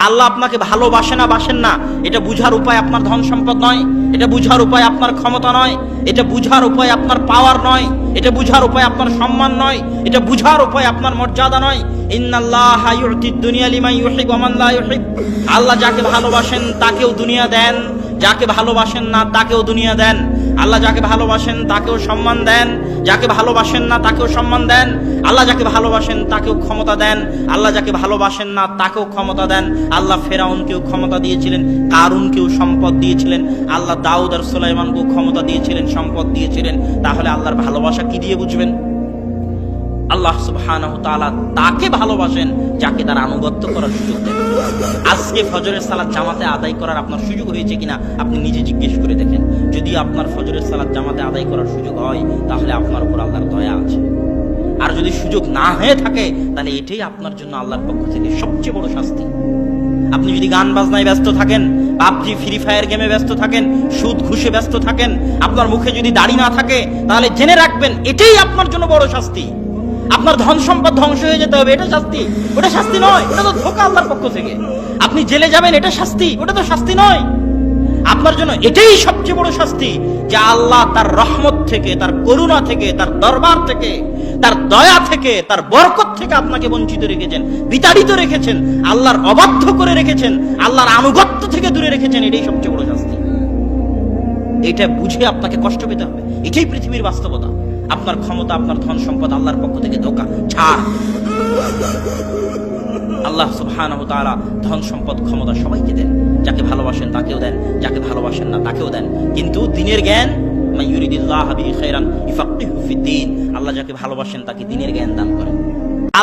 আল্লাহ আপনাকে ভালোবাসে না, বাসেন না। এটা বুঝার উপায় আপনার ধন সম্পদ নয়। এটা বুঝার উপায় আপনার ক্ষমতা নয়। এটা বুঝার উপায় আপনার পাওয়ার নয়। এটা বুঝার উপায় আপনার সম্মান নয়। এটা বুঝার উপায় আপনার মর্যাদা নয়। আল্লাহ যাকে ভালোবাসেন, তাকেও দুনিয়া দেন। যাকে ভালোবাসেন না, তাকেও দুনিয়া দেন। আল্লাহ যাকে ভালোবাসেন তাকেও সম্মান দেন। যাকে ভালোবাসেন না তাকেও সম্মান দেন। আল্লাহ যাকে ভালোবাসেন তাকেও ক্ষমতা দেন। আল্লাহ যাকে ভালোবাসেন না তাকেও ক্ষমতা দেন। আল্লাহ ফেরাউনকেও ক্ষমতা দিয়েছিলেন, কারুনকেও সম্পদ দিয়েছিলেন। আল্লাহ দাউদ আর সুলাইমানকেও ক্ষমতা দিয়েছিলেন, সম্পদ দিয়েছিলেন। তাহলে আল্লাহর ভালোবাসা কি দিয়ে বুঝবেন? আল্লাহ সুবহানাহু তাআলা তাকে ভালোবাসেন, যাকে তার আনুগত্য করার সুযোগ দেন। আজকে ফজরের সালাত জামাতে আদায় করার আপনার সুযোগ হয়েছে কিনা, আপনি নিজে জিজ্ঞেস করে দেখেন। যদি আপনার ফজরের সালাত জামাতে আদায় করার সুযোগ হয়, তাহলে আপনার উপর আল্লাহর দয়া আছে। আর যদি সুযোগ না হয়ে থাকে, তাহলে এটাই আপনার জন্য আল্লাহর পক্ষ থেকে সবচেয়ে বড় শাস্তি। আপনি যদি গান বাজনায় ব্যস্ত থাকেন, পাবজি, ফ্রি ফায়ার গেমে ব্যস্ত থাকেন, সুদ ঘুষে ব্যস্ত থাকেন, আপনার মুখে যদি দাড়ি না থাকে, তাহলে জেনে রাখবেন, এটাই আপনার জন্য বড় শাস্তি। আপনার ধন সম্পদ ধ্বংস হয়ে যেতে হবে, এটা শাস্তি। ওটা শাস্তি নয়, ওটা তো ধোকা আল্লাহর পক্ষ থেকে। আপনি জেলে যাবেন, এটা শাস্তি, ওটা তো শাস্তি নয়। আপনার জন্য এটাই সবচেয়ে বড় শাস্তি যে আল্লাহ তার রহমত থেকে, তার করুণা থেকে, তার দরবার থেকে, তার দয়া থেকে, তার বরকত থেকে আপনাকে বঞ্চিত রেখেছেন, বিতাড়িত রেখেছেন, আল্লাহর অবাধ্য করে রেখেছেন, আল্লাহর আনুগত্য থেকে দূরে রেখেছেন, এটাই সবচেয়ে বড় শাস্তি। এটা বুঝে আপনাকে কষ্ট পেতে হবে, এটাই পৃথিবীর বাস্তবতা। আপনার ক্ষমতা, আপনার ধন সম্পদ আল্লাহর পক্ষ থেকে ধোকা আল্লাহ সুবহানাহু তাআলা ধন সম্পদ, ক্ষমতা সবাইকে দেন। যাকে ভালোবাসেন তাকেও দেন, যাকে ভালোবাসেন না তাকেও দেন। কিন্তু দিনের জ্ঞান আল্লাহ যাকে ভালোবাসেন তাকে দিনের জ্ঞান দান করেন।